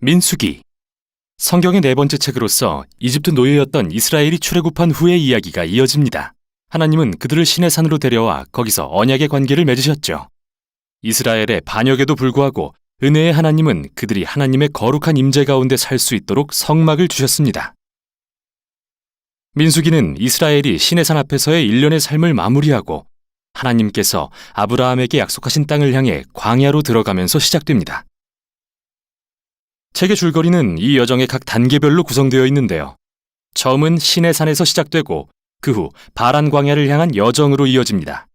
민수기 성경의 네 번째 책으로서 이집트 노예였던 이스라엘이 출애굽한 후의 이야기가 이어집니다. 하나님은 그들을 신의 산으로 데려와 거기서 언약의 관계를 맺으셨죠. 이스라엘의 반역에도 불구하고 은혜의 하나님은 그들이 하나님의 거룩한 임재 가운데 살 수 있도록 성막을 주셨습니다. 민수기는 이스라엘이 신의 산 앞에서의 일련의 삶을 마무리하고 하나님께서 아브라함에게 약속하신 땅을 향해 광야로 들어가면서 시작됩니다. 책의 줄거리는 이 여정의 각 단계별로 구성되어 있는데요. 처음은 신의 산에서 시작되고 그 후 바란 광야를 향한 여정으로 이어집니다.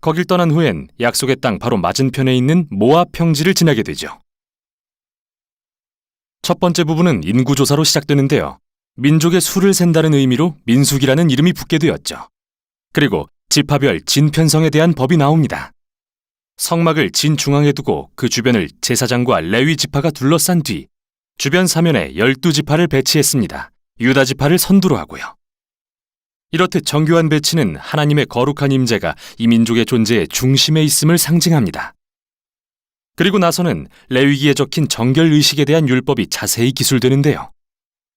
거길 떠난 후엔 약속의 땅 바로 맞은편에 있는 모압 평지를 지나게 되죠. 첫 번째 부분은 인구조사로 시작되는데요. 민족의 수를 센다는 의미로 민숙이라는 이름이 붙게 되었죠. 그리고 지파별 진편성에 대한 법이 나옵니다. 성막을 진 중앙에 두고 그 주변을 제사장과 레위 지파가 둘러싼 뒤 주변 사면에 열두 지파를 배치했습니다. 유다 지파를 선두로 하고요. 이렇듯 정교한 배치는 하나님의 거룩한 임재가 이 민족의 존재의 중심에 있음을 상징합니다. 그리고 나서는 레위기에 적힌 정결 의식에 대한 율법이 자세히 기술되는데요.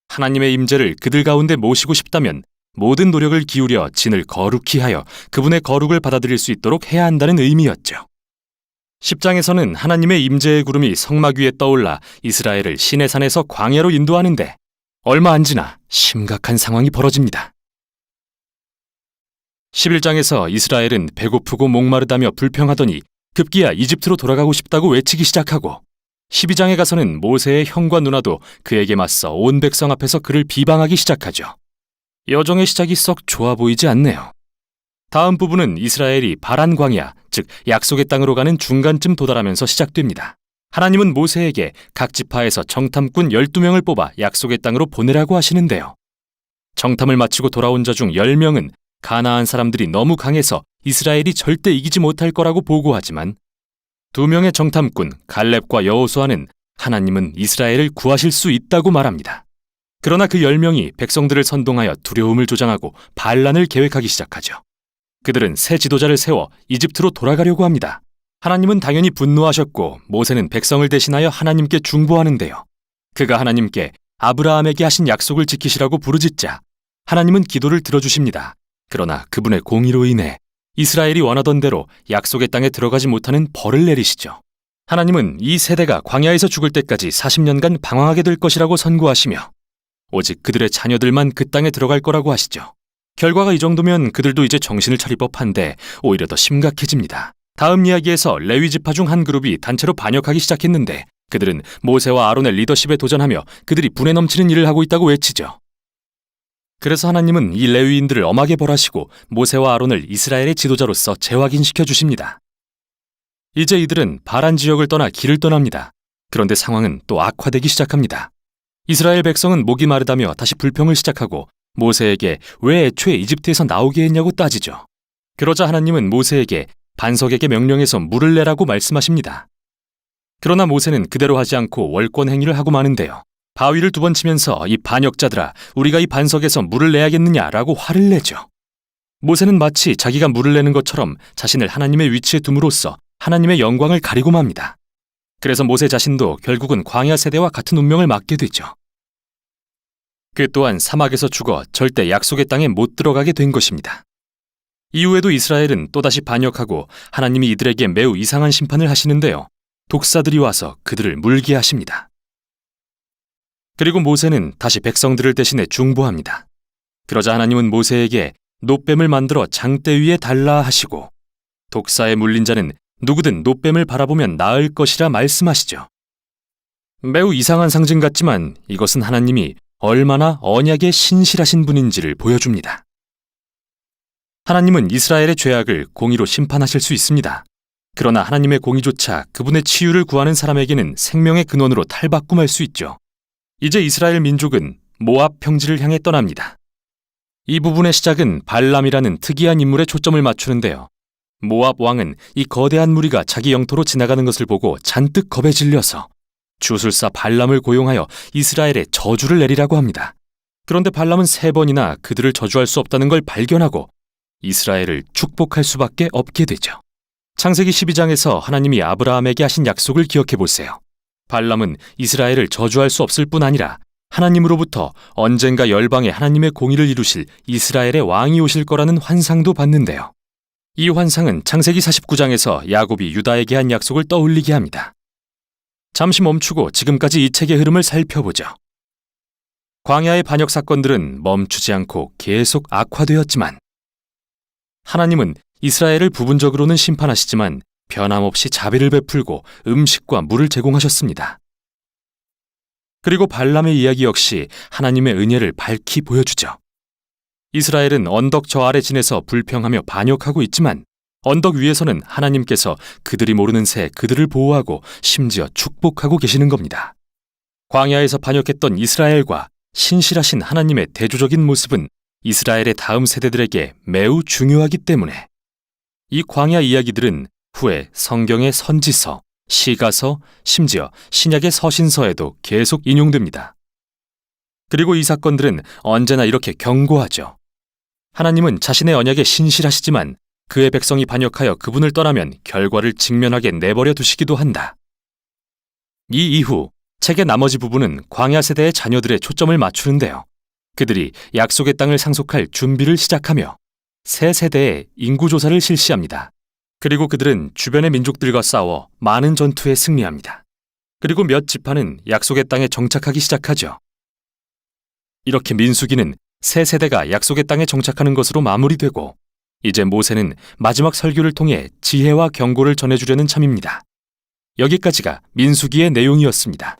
하나님의 임재를 그들 가운데 모시고 싶다면 모든 노력을 기울여 진을 거룩히 하여 그분의 거룩을 받아들일 수 있도록 해야 한다는 의미였죠. 10장에서는 하나님의 임재의 구름이 성막 위에 떠올라 이스라엘을 시내 산에서 광야로 인도하는데 얼마 안 지나 심각한 상황이 벌어집니다. 11장에서 이스라엘은 배고프고 목마르다며 불평하더니 급기야 이집트로 돌아가고 싶다고 외치기 시작하고 12장에 가서는 모세의 형과 누나도 그에게 맞서 온 백성 앞에서 그를 비방하기 시작하죠. 여정의 시작이 썩 좋아 보이지 않네요. 다음 부분은 이스라엘이 바란 광야, 즉 약속의 땅으로 가는 중간쯤 도달하면서 시작됩니다. 하나님은 모세에게 각 지파에서 정탐꾼 12명을 뽑아 약속의 땅으로 보내라고 하시는데요. 정탐을 마치고 돌아온 자 중 10명은 가나안 사람들이 너무 강해서 이스라엘이 절대 이기지 못할 거라고 보고하지만 두 명의 정탐꾼 갈렙과 여호수아는 하나님은 이스라엘을 구하실 수 있다고 말합니다. 그러나 그 10명이 백성들을 선동하여 두려움을 조장하고 반란을 계획하기 시작하죠. 그들은 새 지도자를 세워 이집트로 돌아가려고 합니다. 하나님은 당연히 분노하셨고 모세는 백성을 대신하여 하나님께 중보하는데요. 그가 하나님께 아브라함에게 하신 약속을 지키시라고 부르짖자 하나님은 기도를 들어주십니다. 그러나 그분의 공의로 인해 이스라엘이 원하던 대로 약속의 땅에 들어가지 못하는 벌을 내리시죠. 하나님은 이 세대가 광야에서 죽을 때까지 40년간 방황하게 될 것이라고 선고하시며 오직 그들의 자녀들만 그 땅에 들어갈 거라고 하시죠. 결과가 이 정도면 그들도 이제 정신을 차릴 법한데 오히려 더 심각해집니다. 다음 이야기에서 레위 지파 중 한 그룹이 단체로 반역하기 시작했는데 그들은 모세와 아론의 리더십에 도전하며 그들이 분에 넘치는 일을 하고 있다고 외치죠. 그래서 하나님은 이 레위인들을 엄하게 벌하시고 모세와 아론을 이스라엘의 지도자로서 재확인시켜 주십니다. 이제 이들은 바란 지역을 떠나 길을 떠납니다. 그런데 상황은 또 악화되기 시작합니다. 이스라엘 백성은 목이 마르다며 다시 불평을 시작하고 모세에게 왜 애초에 이집트에서 나오게 했냐고 따지죠. 그러자 하나님은 모세에게 반석에게 명령해서 물을 내라고 말씀하십니다. 그러나 모세는 그대로 하지 않고 월권 행위를 하고 마는데요. 바위를 두 번 치면서 이 반역자들아 우리가 이 반석에서 물을 내야겠느냐라고 화를 내죠. 모세는 마치 자기가 물을 내는 것처럼 자신을 하나님의 위치에 둠으로써 하나님의 영광을 가리고 맙니다. 그래서 모세 자신도 결국은 광야 세대와 같은 운명을 맞게 되죠. 그 또한 사막에서 죽어 절대 약속의 땅에 못 들어가게 된 것입니다. 이후에도 이스라엘은 또다시 반역하고 하나님이 이들에게 매우 이상한 심판을 하시는데요. 독사들이 와서 그들을 물게 하십니다. 그리고 모세는 다시 백성들을 대신해 중보합니다. 그러자 하나님은 모세에게 노뱀을 만들어 장대 위에 달라 하시고 독사에 물린 자는 누구든 노뱀을 바라보면 나을 것이라 말씀하시죠. 매우 이상한 상징 같지만 이것은 하나님이 얼마나 언약에 신실하신 분인지를 보여줍니다. 하나님은 이스라엘의 죄악을 공의로 심판하실 수 있습니다. 그러나 하나님의 공의조차 그분의 치유를 구하는 사람에게는 생명의 근원으로 탈바꿈할 수 있죠. 이제 이스라엘 민족은 모압 평지를 향해 떠납니다. 이 부분의 시작은 발람이라는 특이한 인물에 초점을 맞추는데요. 모압 왕은 이 거대한 무리가 자기 영토로 지나가는 것을 보고 잔뜩 겁에 질려서 주술사 발람을 고용하여 이스라엘에 저주를 내리라고 합니다. 그런데 발람은 세 번이나 그들을 저주할 수 없다는 걸 발견하고 이스라엘을 축복할 수밖에 없게 되죠. 창세기 12장에서 하나님이 아브라함에게 하신 약속을 기억해 보세요. 발람은 이스라엘을 저주할 수 없을 뿐 아니라 하나님으로부터 언젠가 열방에 하나님의 공의를 이루실 이스라엘의 왕이 오실 거라는 환상도 받는데요. 이 환상은 창세기 49장에서 야곱이 유다에게 한 약속을 떠올리게 합니다. 잠시 멈추고 지금까지 이 책의 흐름을 살펴보죠. 광야의 반역 사건들은 멈추지 않고 계속 악화되었지만 하나님은 이스라엘을 부분적으로는 심판하시지만 변함없이 자비를 베풀고 음식과 물을 제공하셨습니다. 그리고 발람의 이야기 역시 하나님의 은혜를 밝히 보여주죠. 이스라엘은 언덕 저 아래 지내서 불평하며 반역하고 있지만 언덕 위에서는 하나님께서 그들이 모르는 새 그들을 보호하고 심지어 축복하고 계시는 겁니다. 광야에서 반역했던 이스라엘과 신실하신 하나님의 대조적인 모습은 이스라엘의 다음 세대들에게 매우 중요하기 때문에 이 광야 이야기들은 후에 성경의 선지서, 시가서, 심지어 신약의 서신서에도 계속 인용됩니다. 그리고 이 사건들은 언제나 이렇게 경고하죠. 하나님은 자신의 언약에 신실하시지만 그의 백성이 반역하여 그분을 떠나면 결과를 직면하게 내버려 두시기도 한다. 이 이후 책의 나머지 부분은 광야 세대의 자녀들의 초점을 맞추는데요. 그들이 약속의 땅을 상속할 준비를 시작하며 새 세대의 인구조사를 실시합니다. 그리고 그들은 주변의 민족들과 싸워 많은 전투에 승리합니다. 그리고 몇 지파는 약속의 땅에 정착하기 시작하죠. 이렇게 민수기는 새 세대가 약속의 땅에 정착하는 것으로 마무리되고 이제 모세는 마지막 설교를 통해 지혜와 경고를 전해주려는 참입니다. 여기까지가 민수기의 내용이었습니다.